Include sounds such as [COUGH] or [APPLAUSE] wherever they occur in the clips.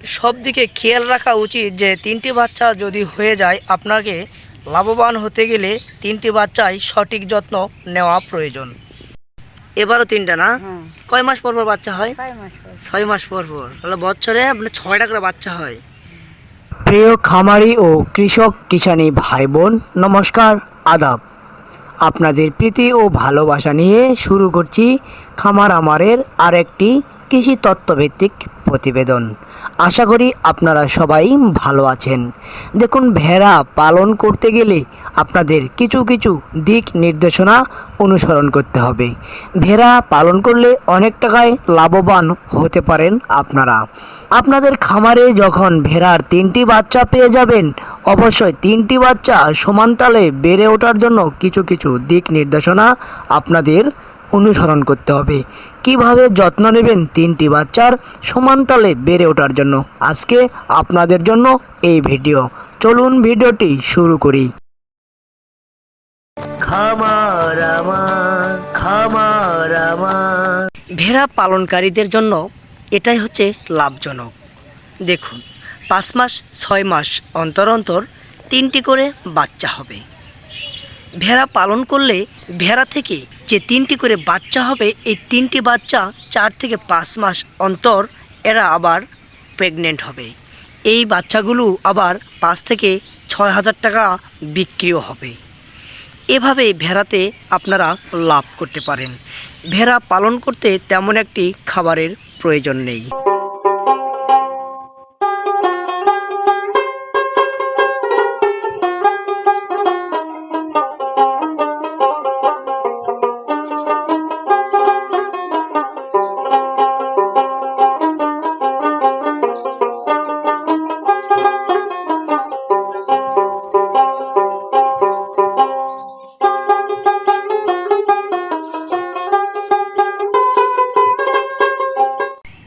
সব দিকে খেয়াল রাখা উচিত যে তিনটি বাচ্চা যদি হয়ে যায় আপনাকে লাভবান হতে গেলে তিনটি বাচ্চাই সঠিক যত্ন নেওয়া প্রয়োজন। এবারও তিনটা না? হ্যাঁ। কয় মাস পর পর বাচ্চা হয়? ছয় মাস পর। ছয় মাস পর পর। তাহলে বছরে আপনার ছয়টা করে বাচ্চা হয়। প্রিয় খামারি ও কৃষক কিষানি ভাই বোন নমস্কার আদাব। আপনাদের প্রীতি ও ভালোবাসা নিয়ে শুরু করছি খামার আমারের আরেকটি কৃষি তত্ত্বভিত্তিক প্রতিবেদন। আশা করি আপনারা সবাই ভালো আছেন। দেখুন, ভেড়া পালন করতে গেলে আপনাদের কিছু কিছু দিক নির্দেশনা অনুসরণ করতে হবে। ভেড়া পালন করলে অনেক টাকায় লাভবান হতে পারেন আপনারা। আপনাদের খামারে যখন ভেড়ার তিনটি বাচ্চা পেয়ে যাবেন, অবশ্যই তিনটি বাচ্চা সমানতালে বেড়ে ওঠার জন্য কিছু কিছু দিক নির্দেশনা আপনাদের অনুসরণ করতে হবে। কীভাবে যত্ন নেবেন তিনটি বাচ্চার সমানতালে বেড়ে ওঠার জন্য? আজকে আপনাদের জন্য এই ভিডিও। চলুন ভিডিওটি শুরু করি। খামার আমার খামার আমার। ভেড়া পালনকারীদের জন্য এটাই হচ্ছে লাভজনক। দেখুন পাঁচ মাস ছয় মাস অন্তর অন্তর তিনটি করে বাচ্চা হবে। ভেড়া পালন করলে ভেড়া থেকে যে তিনটি করে বাচ্চা হবে, এই তিনটি বাচ্চা চার থেকে পাঁচ মাস অন্তর এরা আবার প্রেগনেন্ট হবে। এই বাচ্চাগুলো আবার পাঁচ থেকে ছয় হাজার টাকা বিক্রিও হবে। এভাবে ভেড়াতে আপনারা লাভ করতে পারেন। ভেড়া পালন করতে তেমন একটি খাবারের প্রয়োজন নেই।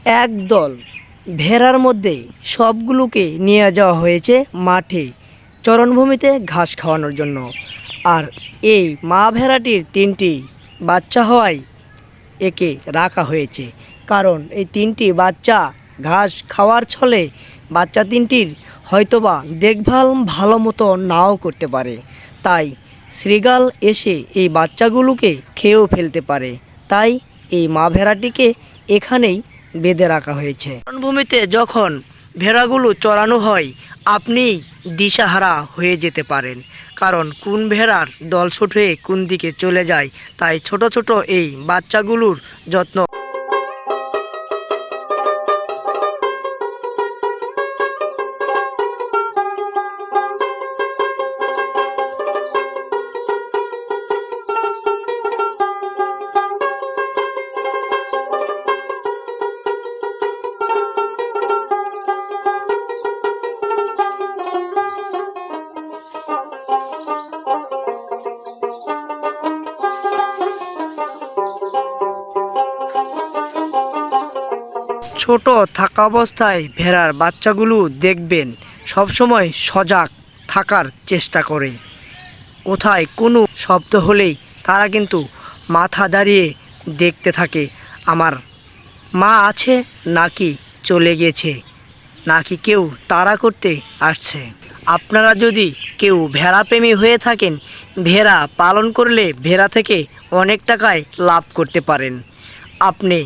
একদল ভেড়ার মধ্যে সবগুলোকে নিয়ে যাওয়া হয়েছে মাঠে চরণভূমিতে ঘাস খাওয়ানোর জন্য। আর এই মা ভেড়াটির তিনটি বাচ্চা হওয়ায় একে রাখা হয়েছে। কারণ এই তিনটি বাচ্চা ঘাস খাওয়ার ছলে বাচ্চা তিনটির হয়তোবা দেখভাল ভালো মতো নাও করতে পারে। তাই শ্রীগাল এসে এই বাচ্চাগুলোকে খেয়েও ফেলতে পারে। তাই এই মা ভেড়াটিকে এখানেই বেঁধে রাখা হয়েছে। বনভূমিতে যখন ভেড়াগুলো চড়ানো হয়, আপনি দিশাহারা হয়ে যেতে পারেন। কারণ কোন ভেড়ার দলছুট হয়ে কোন দিকে চলে যায়, তাই ছোট ছোট এই বাচ্চাগুলোর যত্ন ছোট থাকা অবস্থায় ভেড়ার বাচ্চাগুলো দেখবেন সবসময় সজাগ থাকার চেষ্টা করে। কোথায় কোনো শব্দ হলেই তারা কিন্তু মাথা দাঁড়িয়ে দেখতে থাকে, আমার মা আছে নাকি চলে গেছে? নাকি কেউ তাড়া করতে আসছে? আপনারা যদি কেউ ভেড়া প্রেমী হয়ে থাকেন, ভেড়া পালন করলে ভেড়া থেকে অনেক টাকায় লাভ করতে পারেন। আপনি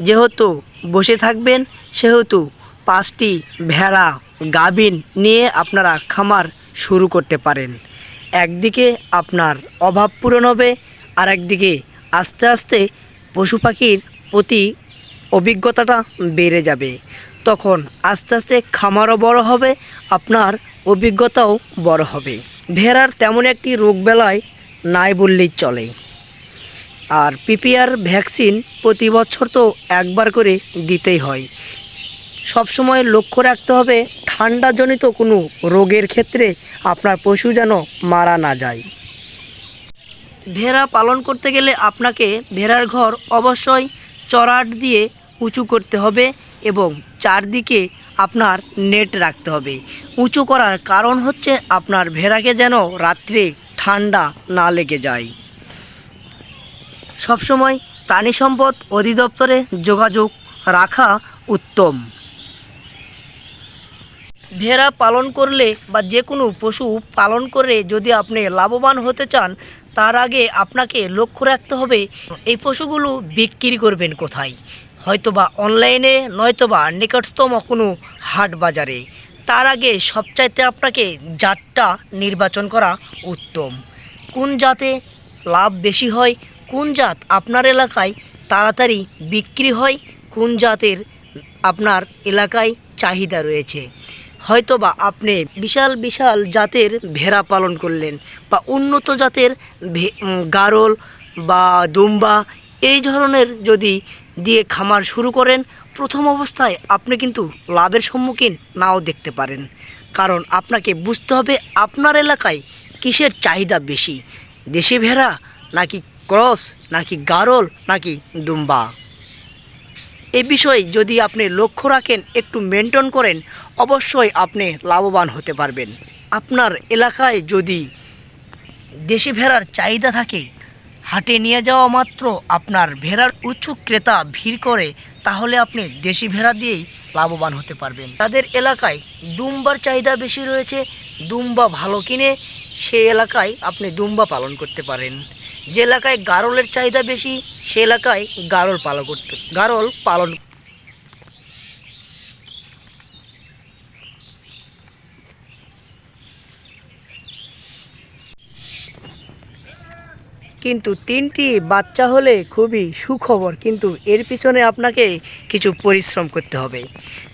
যেহেতু বসে থাকবেন। সেহেতু পাঁচটি ভেড়া, গাভিন নিয়ে আপনারা খামার শুরু করতে পারেন। একদিকে আপনার অভাব পূরণ হবে আর একদিকে আস্তে আস্তে পশু পাখির প্রতি অভিজ্ঞতাটা বেড়ে যাবে। তখন আস্তে আস্তে খামারও বড় হবে, আপনার অভিজ্ঞতাও বড় হবে। ভেড়ার তেমন একটি রোগ বেলায় নাই বললেই চলে। আর পিপিআর ভ্যাকসিন প্রতি বছর তো একবার করে দিতেই হয়। সবসময় লক্ষ্য রাখতে হবে, ঠান্ডাজনিত কোনো রোগের ক্ষেত্রে আপনার পশু যেন মারা না যায়। ভেড়া পালন করতে গেলে আপনাকে ভেড়ার ঘর অবশ্যই চড়াট দিয়ে উঁচু করতে হবে এবং চারদিকে আপনার নেট রাখতে হবে। উঁচু করার কারণ হচ্ছে আপনার ভেড়াকে যেন রাত্রে ঠান্ডা না লেগে যায়। সবসময় প্রাণী সম্পদ অধিদপ্তরে যোগাযোগ রাখা উত্তম। ভেড়া পালন করলে বা যে কোনো পশু পালন করে যদি আপনি লাভবান হতে চান, তার আগে আপনাকে লক্ষ্য রাখতে হবে, এই পশুগুলো বিক্রি করবেন কোথায়? হয়তোবা অনলাইনে, নয়তোবা নিকটতম কোনো হাট বাজারে। তার আগে সবচাইতে আপনাকে জাতটা নির্বাচন করা উত্তম। কোন জাতে লাভ বেশি হয় কোন জাত আপনার এলাকায় তাড়াতাড়ি বিক্রি হয়? কোন জাতের আপনার এলাকায় চাহিদা রয়েছে? হয়তোবা আপনি বিশাল বিশাল জাতের ভেড়া পালন করলেন বা উন্নত জাতের গারল বা দুম্বা এই ধরনের যদি দিয়ে খামার শুরু করেন, প্রথম অবস্থায় আপনি কিন্তু লাভের সম্মুখীন নাও দেখতে পারেন। কারণ আপনাকে বুঝতে হবে আপনার এলাকায় কিসের চাহিদা বেশি? দেশি ভেড়া নাকি ক্রস নাকি গারল নাকি দুম্বা? এ বিষয়ে যদি আপনি লক্ষ্য রাখেন, একটু মেনটেন করেন, অবশ্যই আপনি লাভবান হতে পারবেন। আপনার এলাকায় যদি দেশি ভেড়ার চাহিদা থাকে, হাটে নিয়ে যাওয়া মাত্র আপনার ভেড়ার উৎসুক ক্রেতা ভিড় করে, তাহলে আপনি দেশি ভেড়া দিয়েই লাভবান হতে পারবেন। তাদের এলাকায় দুম্বার চাহিদা বেশি রয়েছে, দুম্বা ভালো কিনে সেই এলাকায় আপনি দুম্বা পালন করতে পারেন। যে এলাকায় গারলের চাহিদা বেশি, সে এলাকায় গারল পালন করতে গারল পালন কিন্তু তিনটি বাচ্চা হলে খুবই সুখবর, কিন্তু এর পিছনে আপনাকে কিছু পরিশ্রম করতে হবে।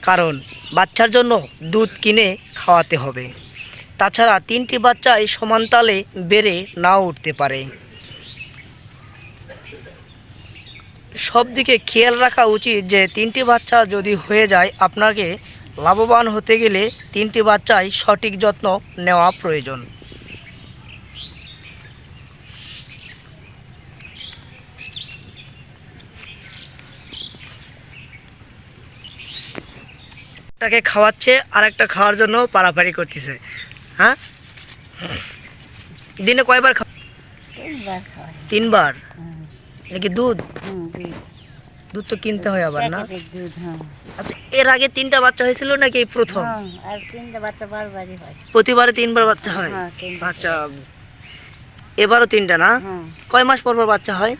কারণ বাচ্চার জন্য দুধ কিনে খাওয়াতে হবে। তাছাড়া তিনটি বাচ্চাই সমান তালে বেড়ে নাও উঠতে পারে। সব দিকে খেয়াল রাখা উচিত যে তিনটি বাচ্চা যদি হয়ে যায় আপনাকে লাভবান হতে গেলে তিনটি বাচ্চাই সঠিক যত্ন নেওয়া প্রয়োজন। একটাকে খাওয়াচ্ছে আর একটা খাওয়ার জন্য পারাপারি করতেছে। হ্যাঁ? দিনে কয়বার খা তিনবার? নাকি দুধ? দুধ। তো কিনতে হয় আবার না? হ্যাঁ। আচ্ছা এর আগে তিনটা বাচ্চা হয়েছিল নাকি এই প্রথম? হ্যাঁ, আর তিনটা বাচ্চা বারবারই হয়। প্রতিবারে তিনবার বাচ্চা হয়? হ্যাঁ আচ্ছা এবারও তিনটা না? কয় মাস পর পর বাচ্চা হয়?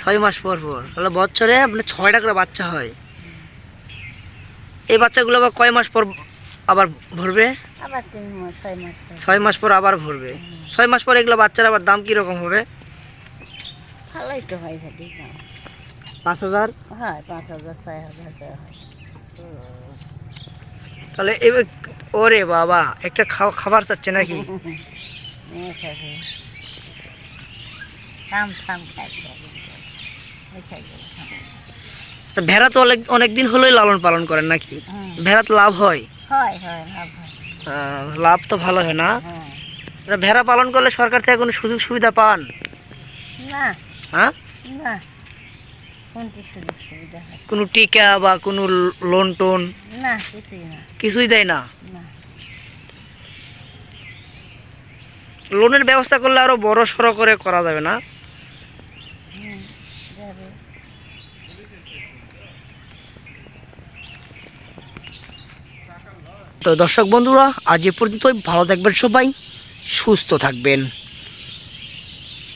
ছয় মাস পর। পর তাহলে বছরে মানে ছয়টা করে বাচ্চা হয়। এই বাচ্চাগুলো আবার কয় মাস পর আবার ভরবে? ছয় মাস পর। আবার ভরবে। ছয় মাস পর এগুলো বাচ্চার আবার দাম কীরকম হবে? ভালোই তো হয়। ভাটি পাঁচ হাজার? হয় পাঁচ হাজার ছয় হাজার তাহলে এবার ওরে বাবা একটা খাও- খাবার চাচ্ছে নাকি? [LAUGHS] তো ভেড়া তো অনেক অনেক দিন হলোই লালন পালন করেন নাকি? ভেড়া তো লাভ হয়। হয় হয় লাভ তো ভালো হয় না? হ্যাঁ। ভেড়া পালন করলে সরকার থেকে কোনো সুযোগ সুবিধা পান? না হ্যাঁ? না কোনো টিকা বা কোনো লোন টোন? না কিছুই না। কিছুই দেয় না? না। লোনের ব্যবস্থা করলে আরও বড় সড়ো করে করা যাবে না? তো দর্শক বন্ধুরা আজ এ পর্যন্তই। ভালো থাকবেন সবাই সুস্থ থাকবেন।